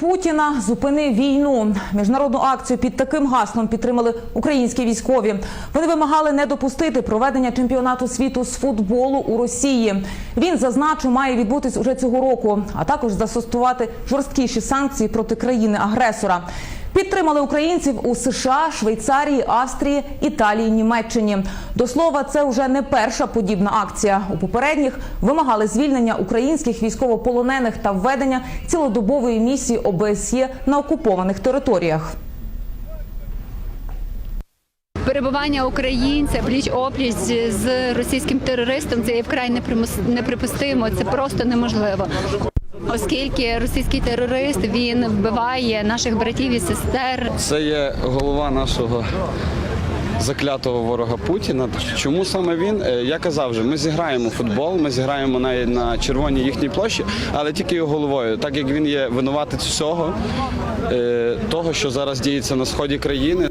Путіна зупини війну. Міжнародну акцію під таким гаслом підтримали українські військові. Вони вимагали не допустити проведення чемпіонату світу з футболу у Росії. Він зазначив, має відбутись уже цього року, а також застосувати жорсткіші санкції проти країни-агресора. Підтримали українців у США, Швейцарії, Австрії, Італії, Німеччині. До слова, це вже не перша подібна акція. У попередніх вимагали звільнення українських військовополонених та введення цілодобової місії ОБСЄ на окупованих територіях. Перебування українця пліч опліч з російським терористом це є вкрай неприпустимо. Це просто неможливо. Оскільки російський терорист він вбиває наших братів і сестер, Це є голова нашого заклятого ворога Путіна. Чому саме він? Е, Я казав вже, ми зіграємо футбол, ми зіграємо на, на червоній їхній площі, але тільки його головою, так як він є винуватець всього е, того, що зараз діється на сході країни.